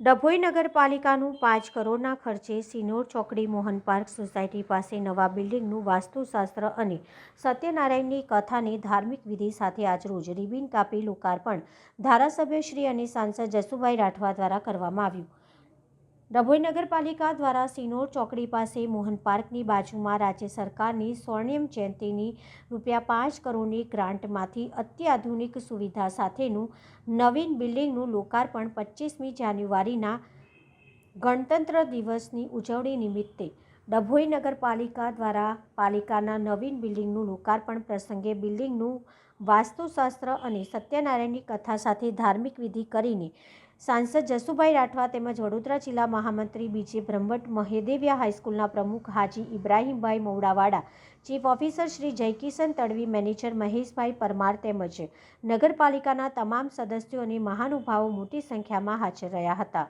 ડભોઈ નગરપાલિકાનું પાંચ કરોડના ખર્ચે સિનોર ચોકડી મોહન પાર્ક સોસાયટી પાસે નવા બિલ્ડિંગનું વાસ્તુશાસ્ત્ર અને સત્યનારાયણની કથાને ધાર્મિક વિધિ સાથે આજરોજ રિબિન કાપી લોકાર્પણ ધારાસભ્ય શ્રી અને સાંસદ જસુભાઈ રાઠવા દ્વારા કરવામાં આવ્યું. ડભોઈ નગરપાલિકા દ્વારા સિનોર ચોકડી પાસે મોહન પાર્કની બાજુમાં રાજ્ય સરકારની સ્વર્ણિમ જયંતિની રૂપિયા પાંચ કરોડની ગ્રાન્ટમાંથી અત્યાધુનિક સુવિધા સાથેનું નવીન બિલ્ડિંગનું લોકાર્પણ પચીસમી જાન્યુઆરીના ગણતંત્ર દિવસની ઉજવણી નિમિત્તે ડભોઈ નગરપાલિકા દ્વારા પાલિકાના નવીન બિલ્ડિંગનું લોકાર્પણ પ્રસંગે બિલ્ડિંગનું વાસ્તુશાસ્ત્ર અને સત્યનારાયણની કથા સાથે ધાર્મિક વિધિ કરીને સાંસદ જસુભાઈ રાઠવા તેમજ વડોદરા જિલ્લા મહામંત્રી બીજે બ્રહ્મટ મહેદેવિયા હાઈસ્કૂલના પ્રમુખ Haji Ibrahimbhai Maudawada, chief officer Shri Jaykishan Tadvi, manager Maheshbhai Parmar તેમજ નગરપાલિકાના તમામ સદસ્યો અને મહાનુભાવો મોટી સંખ્યામાં હાજર રહ્યા હતા.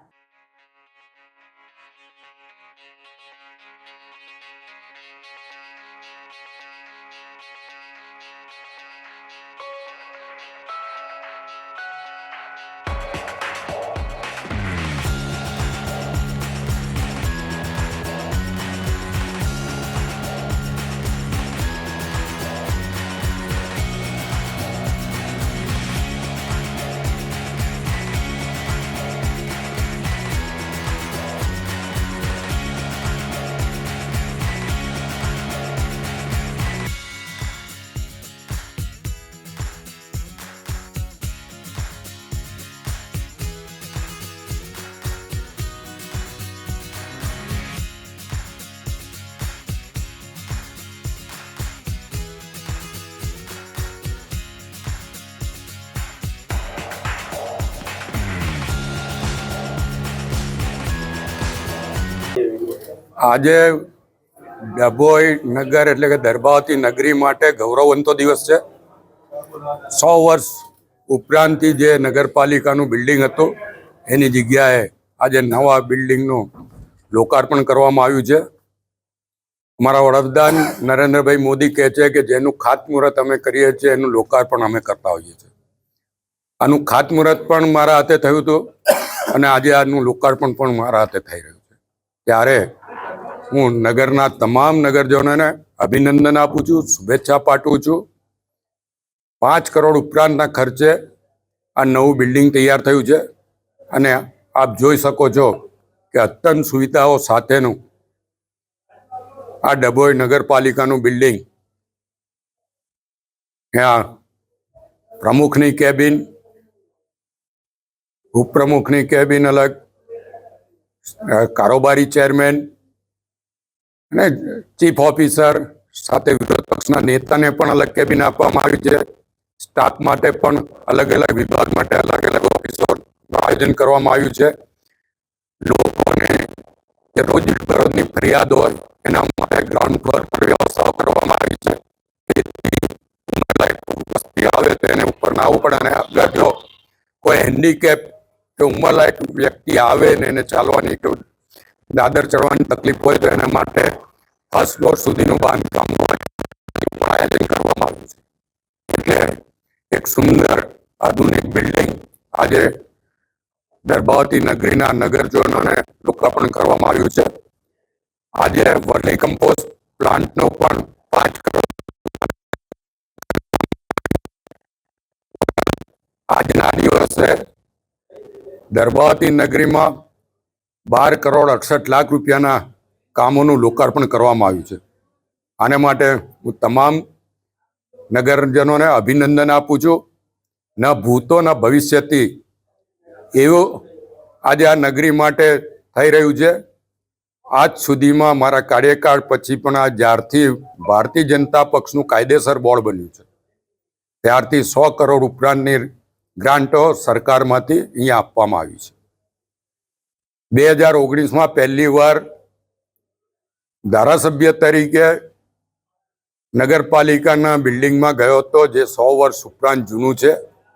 આજે ડભોઈ નગર એટલે કે દરબાવતી નગરી માટે ગૌરવવંતો દિવસ છે. સો વર્ષ ઉપરાંતથી જે નગરપાલિકાનું બિલ્ડિંગ હતું, એની જગ્યાએ આજે નવા બિલ્ડિંગનું લોકાર્પણ કરવામાં આવ્યું છે. અમારા વડાપ્રધાન નરેન્દ્રભાઈ મોદી કહે છે કે જેનું ખાતમુહૂર્ત અમે કરીએ છીએ, એનું લોકાર્પણ અમે કરતા હોઈએ છીએ. આનું ખાતમુહૂર્ત પણ મારા હાથે થયું હતું અને આજે આનું લોકાર્પણ પણ મારા હાથે થઈ રહ્યું છે. ત્યારે હું નગરના તમામ નગરજનોને અભિનંદન આપું છું, શુભેચ્છા પાઠવું છું. પાંચ કરોડ ઉપરાંતના ખર્ચે આ નવું બિલ્ડિંગ તૈયાર થયું છે અને આપ જોઈ શકો છો કે અત્યંત સુવિધાઓ સાથેનું આ ડભોઈ નગરપાલિકાનું બિલ્ડિંગ ત્યાં પ્રમુખની કેબિન, ઉપપ્રમુખની કેબિન અલગ કારોબારી ચેરમેન અને ચીફ ઓફિસર સાથે વિરોધ પક્ષના નેતાને પણ અલગ કેબિન આપવામાં આવી છે. સ્ટાફ માટે પણ અલગ અલગ વિભાગ માટે અલગ અલગ ઓફિસોનું આયોજન કરવામાં આવ્યું છે. લોકોને જે રોજ બરોજની ફરિયાદ હોય એના માટે ગ્રાઉન્ડ ફ્લોર પર વ્યવસ્થાઓ કરવામાં આવી છે. વસ્તી આવે તો એને ઉપર ના આવવું પડે અને જો કોઈ હેન્ડીકેપ કે ઉંમરલાયક વ્યક્તિ આવે ને એને ચાલવાની દાદર ચડવાની તકલીફ હોય તો એના માટે ફર્સ્ટ ફ્લોર સુધીનું બાંધકામ હોય આયોજન કરવામાં આવ્યું છે. એટલે એક સુંદર આધુનિક બિલ્ડિંગ આજે દરબાવતી નગરીના નગરજનોને લોકાર્પણ કરવામાં આવ્યું છે. આજે વર્લી કમ્પોસ્ટ પ્લાન્ટનો પણ પાંચ કરોડ આજના દિવસે દરબાવતી નગરીમાં બાર કરોડ અડસઠ લાખ રૂપિયાના કામોનું લોકાર્પણ કરવામાં આવ્યું છે. આને માટે હું તમામ નગરજનોને અભિનંદન આપું છું. ન ભૂતો, ન ભવિષ્યથી એવું આજે આ નગરી માટે થઈ રહ્યું છે. આજ સુધીમાં મારા કાર્યકાળ પછી પણ આ જ્યારથી ભારતીય જનતા પક્ષનું કાયદેસર બોર્ડ બન્યું છે. ત્યારથી સો કરોડ ઉપરાંતની ગ્રાન્ટો સરકારમાંથી અહીંયા આપવામાં આવી છે. બે હજાર ઓગણીસમાં પહેલી વાર ધારાસભ્ય તરીકે નગરપાલિકાના બિલ્ડિંગમાં ગયો હતો, જે સો વર્ષ ઉપરાંત જૂનું છે.